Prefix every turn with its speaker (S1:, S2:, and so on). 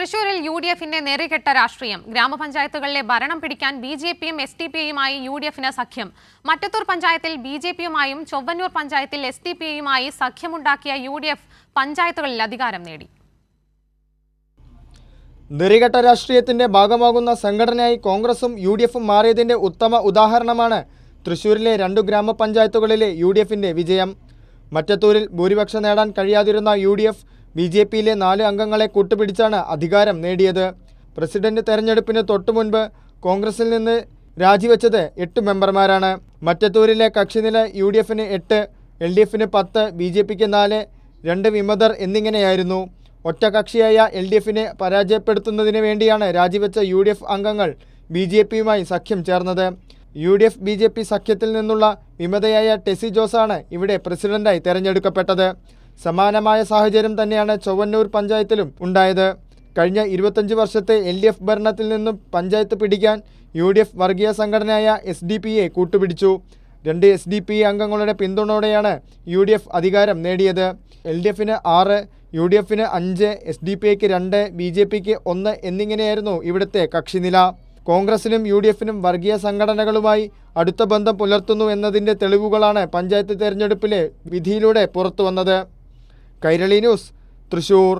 S1: തൃശൂരിൽ U D എഫിന്റെ നേറികെട്ട രാഷ്ട്രീയം. ഗ്രാമപഞ്ചായത്തുകളിലെ ഭരണം പിടിക്കാൻ ബി ജെ പിയും എസ് ഡി പി ഐയുമായി യു ഡി എഫിന് സഖ്യം. മറ്റത്തൂർ പഞ്ചായത്തിൽ ബി ജെ പിയുമായും ചൊവ്വന്നൂർ പഞ്ചായത്തിൽ എസ് ഡി പി ഐയുമായി സഖ്യമുണ്ടാക്കിയ യു ഡി എഫ് പഞ്ചായത്തുകളിൽ അധികാരം നേടി.
S2: നെറികെട്ട രാഷ്ട്രീയത്തിന്റെ ഭാഗമാകുന്ന സംഘടനയായി കോൺഗ്രസും യു ഡി എഫും മാറിയതിന്റെ ഉത്തമ ഉദാഹരണമാണ് തൃശൂരിലെ രണ്ടു ഗ്രാമപഞ്ചായത്തുകളിലെ യു ഡി എഫിന്റെ വിജയം. മറ്റത്തൂരിൽ ഭൂരിപക്ഷം നേടാൻ കഴിയാതിരുന്ന U D F B J പിയിലെ നാല് അംഗങ്ങളെ കൂട്ടുപിടിച്ചാണ് അധികാരം നേടിയത്. പ്രസിഡന്റ് തെരഞ്ഞെടുപ്പിന് തൊട്ടുമുൻപ് കോൺഗ്രസിൽ നിന്ന് രാജിവെച്ചത് എട്ട് മെമ്പർമാരാണ്. മറ്റത്തൂരിലെ കക്ഷിനില യു ഡി എഫിന് എട്ട് എൽ ഡി എഫിന് പത്ത് ബി ജെ പിക്ക് നാല് രണ്ട് വിമതർ എന്നിങ്ങനെയായിരുന്നു. ഒറ്റകക്ഷിയായ എൽ ഡി എഫിനെ പരാജയപ്പെടുത്തുന്നതിന് വേണ്ടിയാണ് രാജിവെച്ച യു ഡി എഫ് അംഗങ്ങൾ ബി ജെ പിയുമായി സഖ്യം ചേർന്നത്. U D F B J P സഖ്യത്തിൽ നിന്നുള്ള വിമതയായ ടെസി ജോസാണ് ഇവിടെ പ്രസിഡന്റായി തെരഞ്ഞെടുക്കപ്പെട്ടത്. സമാനമായ സാഹചര്യം തന്നെയാണ് ചൊവ്വന്നൂർ പഞ്ചായത്തിലും ഉണ്ടായത്. കഴിഞ്ഞ ഇരുപത്തഞ്ച് വർഷത്തെ എൽ ഡി എഫ് ഭരണത്തിൽ നിന്നും പഞ്ചായത്ത് പിടിക്കാൻ യു ഡി എഫ് വർഗീയ സംഘടനയായ എസ് ഡി പി എ കൂട്ടുപിടിച്ചു. രണ്ട് എസ് ഡി പി അംഗങ്ങളുടെ പിന്തുണയോടെയാണ് യു ഡി എഫ് അധികാരം നേടിയത്. എൽ ഡി എഫിന് ആറ് യു ഡി എഫിന് അഞ്ച് എസ് ഡി പി എക്ക് രണ്ട് ബി ജെ പിക്ക് ഒന്ന് എന്നിങ്ങനെയായിരുന്നു ഇവിടുത്തെ കക്ഷിനില. കോൺഗ്രസിനും യു ഡി എഫിനും വർഗീയ സംഘടനകളുമായി അടുത്ത ബന്ധം പുലർത്തുന്നു എന്നതിന്റെ തെളിവുകളാണ് പഞ്ചായത്ത് തെരഞ്ഞെടുപ്പിലെ വിധിയിലൂടെ പുറത്തുവന്നത്. കൈരളി ന്യൂസ് തൃശൂർ.